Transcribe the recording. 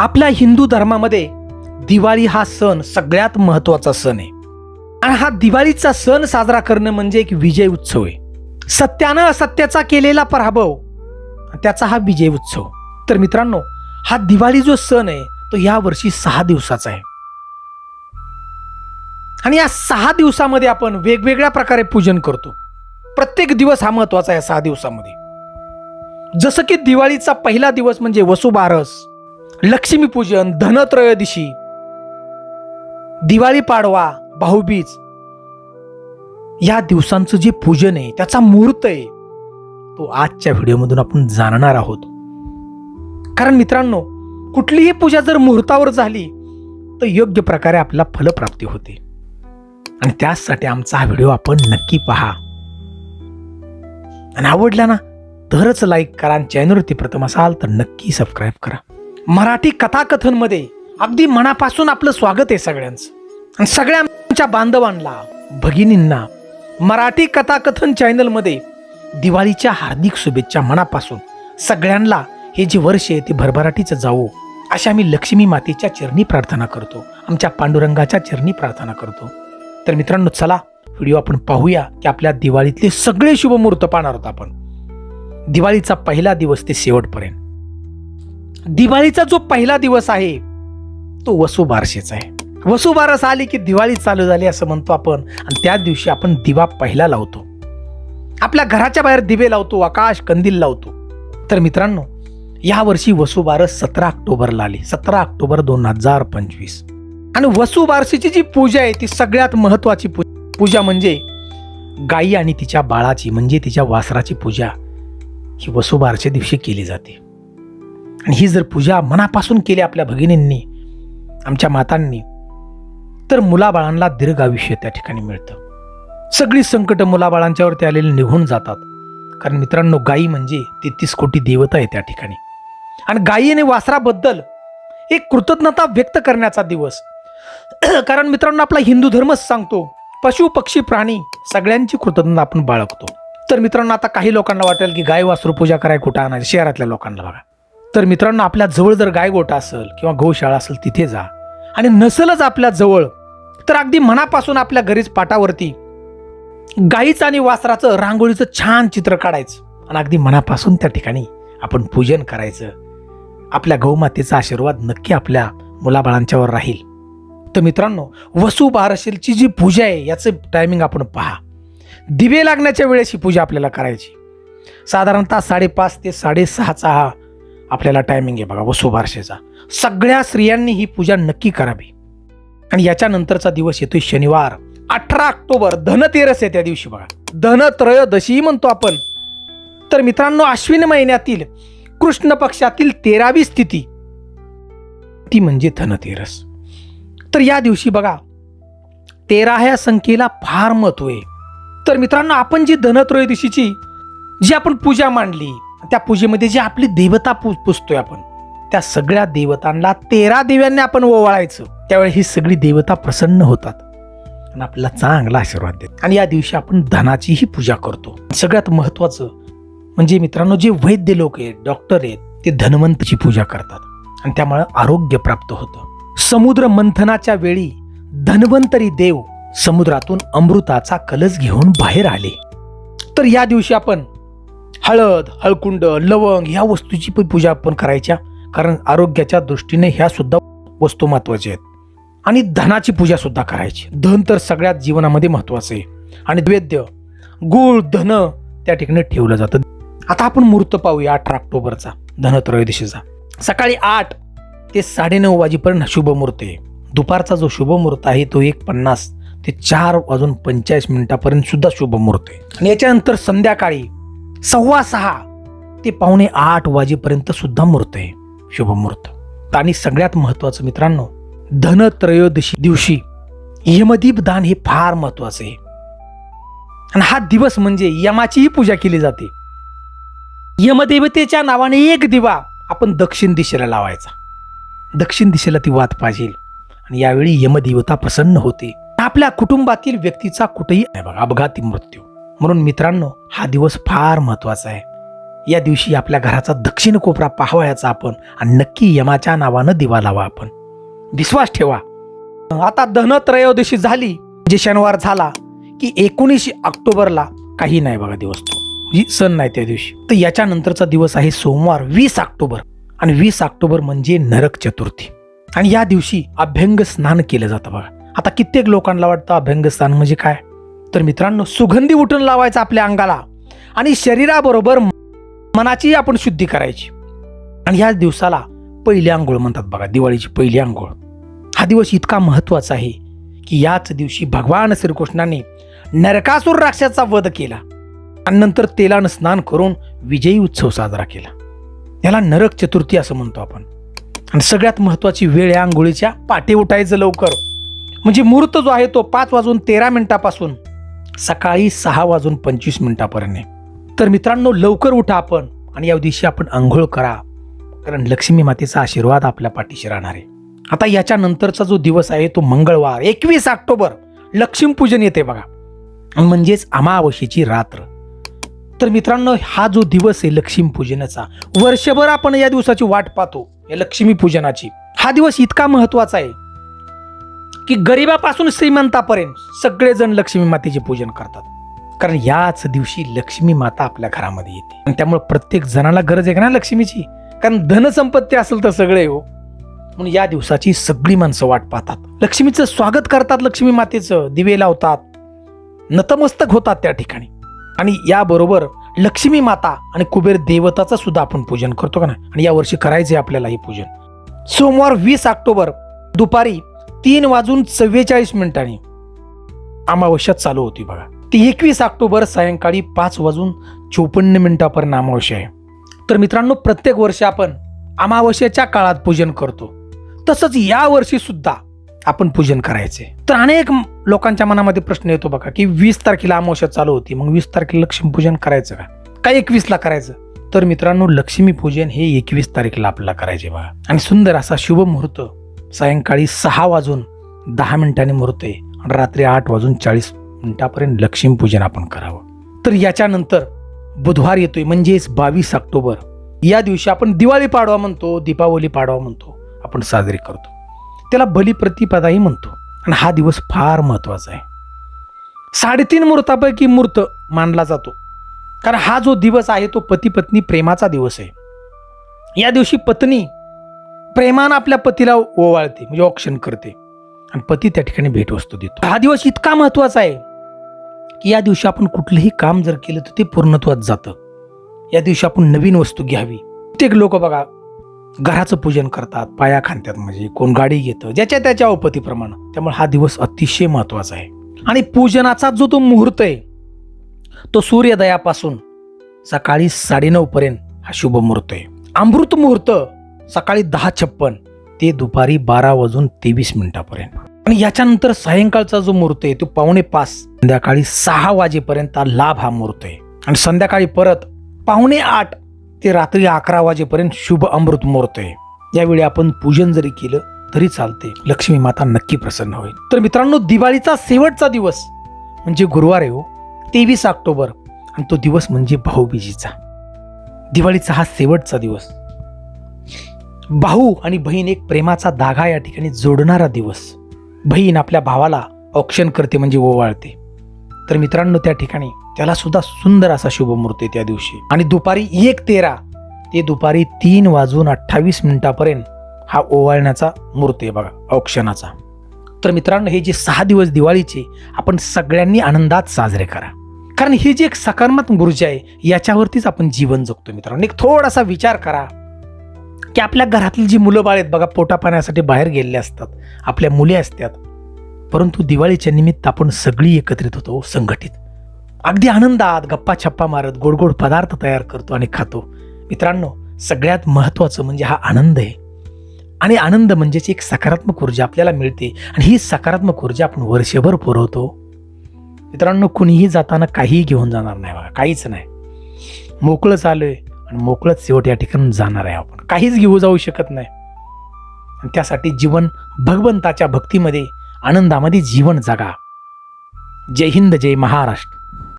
आपल्या हिंदू धर्मामध्ये दिवाळी हा सण सगळ्यात महत्त्वाचा सण आहे. आणि हा दिवाळीचा सण साजरा करणं म्हणजे एक विजय उत्सव आहे. सत्यानं असत्याचा केलेला पराभव त्याचा हा विजय उत्सव. तर मित्रांनो हा दिवाळी जो सण आहे तो या वर्षी सहा दिवसाचा आहे. आणि या सहा दिवसामध्ये आपण वेगवेगळ्या प्रकारे पूजन करतो. प्रत्येक दिवस हा महत्त्वाचा आहे सहा दिवसामध्ये. जसं की दिवाळीचा पहिला दिवस म्हणजे वसुबारस लक्ष्मीपूजन धनत्रयोदशी दिवाळी पाडवा भाऊबीज या दिवसांचं जे पूजन आहे त्याचा मुहूर्त आहे तो आजच्या व्हिडिओमधून आपण जाणणार आहोत. कारण मित्रांनो कुठलीही पूजा जर मुहूर्तावर झाली तर योग्य प्रकारे आपला फलप्राप्ती होते. आणि त्यासाठी आमचा हा व्हिडिओ आपण नक्की पहा. आणि आवडला ना तरच लाईक करा आणि चॅनलवरती प्रथम असाल तर नक्की सबस्क्राईब करा. मराठी कथाकथनमध्ये अगदी मनापासून आपलं स्वागत आहे सगळ्यांचं. आणि सगळ्या आमच्या बांधवांना भगिनींना मराठी कथाकथन चॅनलमध्ये दिवाळीच्या हार्दिक शुभेच्छा मनापासून. सगळ्यांना हे जे वर्ष आहे ते भरभराटीचं जावो अशा आम्ही लक्ष्मी मातेच्या चरणी प्रार्थना करतो. आमच्या पांडुरंगाच्या चरणी प्रार्थना करतो. तर मित्रांनो चला व्हिडिओ आपण पाहूया की आपल्या दिवाळीतले सगळे शुभमुहूर्त पाहणार आहोत आपण. दिवाळीचा पहिला दिवस ते शेवटपर्यंत. दिवाळीचा जो पहिला दिवस आहे तो वसुबारशेचा आहे. वसुबारस आली की दिवाळी चालू झाली असं म्हणतो आपण आणि त्या दिवशी आपण दिवा पहिला लावतो. आपल्या घराच्या बाहेर दिवे लावतो आकाश कंदील लावतो. तर मित्रांनो या वर्षी वसुबारस सतरा ऑक्टोबरला आली. सतरा ऑक्टोबर दोन हजार पंचवीस. आणि वसुबारशीची जी पूजा आहे ती सगळ्यात महत्वाची पू- पूजा म्हणजे गाई आणि तिच्या बाळाची म्हणजे तिच्या वासराची पूजा ही वसुबारच्या दिवशी केली जाते. आणि ही जर पूजा मनापासून केली आपल्या भगिनींनी आमच्या मातांनी तर मुलाबाळांना दीर्घ आयुष्य त्या ठिकाणी मिळतं. सगळी संकट मुलाबाळांच्यावरती आलेली निघून जातात. कारण मित्रांनो गायी म्हणजे तेहतीस कोटी देवता आहे त्या ठिकाणी. आणि गायी आणि वासराबद्दल एक कृतज्ञता व्यक्त करण्याचा दिवस. कारण मित्रांनो आपला हिंदू धर्मच सांगतो पशु पक्षी प्राणी सगळ्यांची कृतज्ञता आपण बाळगतो. तर मित्रांनो आता काही लोकांना वाटेल की गाय वासरू पूजा कराय कुठं आणायची? शहरातल्या लोकांना बघा. तर मित्रांनो आपल्या जवळ जर गायगोटा असेल किंवा गौशाळा असेल तिथे जा. आणि नसेलच आपल्या जवळ तर अगदी मनापासून आपल्या घरीच पाटावरती गाईचं आणि वासराचं रांगोळीचं छान चित्र काढायचं. आणि अगदी मनापासून त्या ठिकाणी आपण पूजन करायचं. आपल्या गौमातेचा आशीर्वाद नक्की आपल्या मुलाबाळांच्यावर राहील. तर मित्रांनो वसू बारशीलची जी पूजा आहे याचं टायमिंग आपण पहा. दिवे लागण्याच्या वेळेस ही पूजा आपल्याला करायची. साधारणतः साडेपाच ते साडेसहाचा हा आपल्याला टायमिंग आहे बघा वसुबारशेचा. सगळ्या स्त्रियांनी ही पूजा नक्की करावी. आणि याच्यानंतरचा दिवस येतोय शनिवार. अठरा ऑक्टोबर धनतेरस आहे त्या दिवशी बघा. धनत्रयोदशी म्हणतो आपण. तर मित्रांनो अश्विन महिन्यातील कृष्ण पक्षातील तेरावी स्थिती ती म्हणजे धनतेरस. तर या दिवशी बघा तेरा ह्या संख्येला फार महत्त्व आहे. तर मित्रांनो आपण जी धनत्रयोदशीची जी आपण पूजा मांडली त्या पूजेमध्ये जी आपली देवता पू पुजतोय आपण त्या सगळ्या देवतांना तेरा दिव्यांनी आपण ओवाळायचं. त्यावेळी ही सगळी देवता प्रसन्न होतात. आणि आपल्याला चांगला आशीर्वाद देत आणि या दिवशी आपण धनाचीही पूजा करतो. सगळ्यात महत्वाचं म्हणजे मित्रांनो जे वैद्य लोक आहेत डॉक्टर आहेत ते धनवंतची पूजा करतात. आणि त्यामुळे आरोग्य प्राप्त होतं. समुद्र मंथनाच्या वेळी धन्वंतरी देव समुद्रातून अमृताचा कलश घेऊन बाहेर आले. तर या दिवशी आपण हळद हळकुंड लवंग ह्या वस्तूची पण पूजा आपण करायच्या. कारण आरोग्याच्या दृष्टीने ह्या सुद्धा वस्तू महत्त्वाच्या आहेत. आणि धनाची पूजा सुद्धा करायची. धन तर सगळ्यात जीवनामध्ये महत्वाचं आहे. आणि द्वेद्य गुळ धन त्या ठिकाणी ठेवलं जातं. आता आपण मुहूर्त पाहूया अठरा ऑक्टोबरचा. धनत्रयोदशीचा. सकाळी आठ ते साडेनऊ वाजेपर्यंत शुभ मुहूर्त आहे. दुपारचा जो शुभ मुहूर्त आहे तो एक पन्नास ते चार वाजून पंचेचाळीस मिनिटापर्यंत सुद्धा शुभ मुहूर्त आहे. आणि याच्यानंतर संध्याकाळी सव्वा सहा ते पावणे आठ वाजेपर्यंत सुद्धा मुहूर्त आहे. शुभ मुहूर्त. आणि सगळ्यात महत्वाचं मित्रांनो धनत्रयोदशी दिवशी यमदीप दान हे फार महत्वाचं आहे. आणि हा दिवस म्हणजे यमाचीही पूजा केली जाते. यमदेवतेच्या नावाने एक दिवा आपण दक्षिण दिशेला लावायचा. दक्षिण दिशेला ती वात पाहिजे. आणि यावेळी यमदेवता प्रसन्न होते. आपल्या कुटुंबातील व्यक्तीचा कुठेही बघा अपघाती मृत्यू. म्हणून मित्रांनो हा दिवस फार महत्त्वाचा आहे. या दिवशी आपल्या घराचा दक्षिण कोपरा पाहावयाचा आपण आणि नक्की यमाच्या नावानं दिवा लावा आपण. विश्वास ठेवा. आता धनत्रयोदशी झाली. जे शनिवार झाला की एकोणीसशे ऑक्टोबरला काही नाही बघा दिवस तो. ही सण नाही त्या दिवशी. तर याच्यानंतरचा दिवस आहे सोमवार वीस ऑक्टोबर. आणि वीस ऑक्टोबर म्हणजे नरक चतुर्थी. आणि या दिवशी अभ्यंग स्नान केलं जातं बघा. आता कित्येक लोकांना वाटतं अभ्यंग स्नान म्हणजे काय? तर मित्रांनो सुगंधी उठून लावायचा आपल्या अंगाला. आणि शरीराबरोबर मनाची आपण शुद्धी करायची. आणि ह्याच दिवसाला पहिली आंघोळ म्हणतात बघा दिवाळीची पहिली आंघोळ. हा दिवस इतका महत्त्वाचा आहे की याच दिवशी भगवान श्रीकृष्णाने नरकासूर राक्षाचा वध केला. आणि नंतर तेलानं स्नान करून विजयी उत्सव साजरा केला. याला नरक चतुर्थी असं म्हणतो आपण. आणि सगळ्यात महत्वाची वेळ या आंघोळीच्या पाटे उठायचं लवकर. म्हणजे मुहूर्त जो आहे तो पाच वाजून तेरा मिनिटापासून. सकाळी सहा वाजून पंचवीस मिनिटापर्यंत तर मित्रांनो लवकर उठा आपण आणि या दिवशी आपण आंघोळ करा. कारण लक्ष्मी मातेचा आशीर्वाद आपल्या पाठीशी राहणार आहे. आता याच्यानंतरचा जो दिवस आहे तो मंगळवार एकवीस ऑक्टोबर लक्ष्मीपूजन येते बघा. म्हणजेच अमावस्येची रात्र. तर मित्रांनो हा जो दिवस आहे लक्ष्मीपूजनाचा वर्षभर आपण या दिवसाची वाट पाहतो या लक्ष्मीपूजनाची हा दिवस इतका महत्त्वाचा आहे. की गरिबापासून श्रीमंतापर्यंत सगळेजण लक्ष्मी मातेचे पूजन करतात. कारण याच दिवशी लक्ष्मी माता आपल्या घरामध्ये येते. आणि त्यामुळे प्रत्येक जणाला गरज आहे का ना लक्ष्मीची? कारण धनसंपत्ती असेल तर सगळे हो. म्हणून या दिवसाची सगळी माणसं वाट पाहतात. लक्ष्मीचं स्वागत करतात लक्ष्मी मातेचं. दिवे लावतात. नतमस्तक होतात त्या ठिकाणी. आणि याबरोबर लक्ष्मी माता आणि कुबेर देवताचं सुद्धा आपण पूजन करतो का ना आणि या वर्षी आहे आपल्याला हे पूजन. सोमवार वीस ऑक्टोबर दुपारी तीन वाजून चव्वेचाळीस मिनिटांनी. अमावस्या चालू होती बघा. ती एकवीस ऑक्टोबर सायंकाळी पाच वाजून चोपन्न मिनिटापर्यंत अमावस्या आहे. तर मित्रांनो प्रत्येक वर्षी आपण अमावस्येच्या काळात पूजन करतो. तसंच या वर्षी सुद्धा आपण पूजन करायचे. तर अनेक लोकांच्या मनामध्ये प्रश्न येतो बघा की वीस तारखेला अमावस्या चालू होती मग वीस तारखेला लक्ष्मीपूजन करायचं का? काय एकवीसला करायचं? तर मित्रांनो लक्ष्मीपूजन हे एकवीस तारखेला आपल्याला करायचे बघा. आणि सुंदर असा शुभ मुहूर्त सायंकाळी सहा वाजून दहा मिनिटांनी मुहूर्त आहे आणि रात्री आठ वाजून चाळीस मिनिटापर्यंत लक्ष्मीपूजन आपण करावं. तर याच्यानंतर बुधवार येतोय म्हणजेच बावीस ऑक्टोबर. या दिवशी आपण दिवाळी पाडवा म्हणतो दीपावली पाडवा म्हणतो आपण साजरी करतो. त्याला बलिप्रतिपदाही म्हणतो आणि हा दिवस फार महत्त्वाचा आहे. साडेतीन मुहूर्तापैकी मूर्त मानला जातो. कारण हा जो दिवस आहे तो पती पत्नी प्रेमाचा दिवस आहे. या दिवशी पत्नी प्रेमानं आपल्या पतीला ओवाळते म्हणजे ऑक्शन करते. आणि पती त्या ठिकाणी भेटवस्तू देतो. हा दिवस इतका महत्त्वाचा आहे की या दिवशी आपण कुठलंही काम जर केलं तर ते पूर्णत्वात जातं. या दिवशी आपण नवीन वस्तू घ्यावी. प्रत्येक लोक बघा घराचं पूजन करतात पाया खांद्यात म्हणजे कोण गाडी घेतं ज्याच्या त्याच्या अवपतीप्रमाणे त्यामुळे हा दिवस अतिशय महत्त्वाचा आहे. आणि पूजनाचा जो तो मुहूर्त आहे तो सूर्योदयापासून सकाळी साडेनऊ पर्यंत हा शुभ मुहूर्त आहे. अमृत मुहूर्त सकाळी दहा छप्पन ते दुपारी बारा वाजून तेवीस मिनिटापर्यंत. आणि याच्यानंतर सायंकाळचा जो मुहूर्त आहे तो पावणे पाच संध्याकाळी सहा वाजेपर्यंत लाभ हा मुहूर्त आहे. आणि संध्याकाळी परत पावणे आठ ते रात्री अकरा वाजेपर्यंत शुभ अमृत मुहूर्त आहे. यावेळी आपण पूजन जरी केलं तरी चालते. लक्ष्मी माता नक्की प्रसन्न होईल. तर मित्रांनो दिवाळीचा शेवटचा दिवस म्हणजे गुरुवार आहे हो तेवीस ऑक्टोबर. आणि तो दिवस म्हणजे भाऊबीजीचा. दिवाळीचा हा शेवटचा दिवस. भाऊ आणि बहीण एक प्रेमाचा धागा या ठिकाणी जोडणारा दिवस. बहीण आपल्या भावाला औक्षण करते म्हणजे ओवाळते. तर मित्रांनो त्या ठिकाणी त्याला सुद्धा सुंदर असा शुभमुहूर्त आहे त्या दिवशी. आणि दुपारी एक तेरा ते दुपारी तीन वाजून अठ्ठावीस मिनिटापर्यंत हा ओवाळण्याचा मूर्त आहे बघा औक्षणाचा. तर मित्रांनो हे जे सहा दिवस दिवाळीचे आपण सगळ्यांनी आनंदात साजरे करा. कारण ही जी एक सकारात्मक ऊर्जा आहे याच्यावरतीच आपण जीवन जगतो मित्रांनो. एक थोडासा विचार करा की आपल्या घरातली जी मुलं बाळ आहेत बघा पोटा पाण्यासाठी बाहेर गेलेले असतात. आपल्या मुली असतात. परंतु दिवाळीच्या निमित्त आपण सगळी एकत्रित होतो संघटित. अगदी आनंदात गप्पा छप्पा मारत गोड गोड पदार्थ तयार करतो आणि खातो. मित्रांनो सगळ्यात महत्त्वाचं म्हणजे हा आनंद आहे. आणि आनंद म्हणजेच एक सकारात्मक ऊर्जा आपल्याला मिळते आणि ही सकारात्मक ऊर्जा आपण वर्षभर पुरवतो. मित्रांनो कुणीही जाताना काहीही घेऊन जाणार नाही बघा काहीच नाही. मोकळं चालूय आणि मोकळंच शेवट या ठिकाणी जाणार आहे आपण. काहीच घेऊ जाऊ शकत नाही. आणि त्यासाठी जीवन भगवंताच्या भक्तीमध्ये आनंदामध्ये जीवन जगा. जय हिंद जय महाराष्ट्र.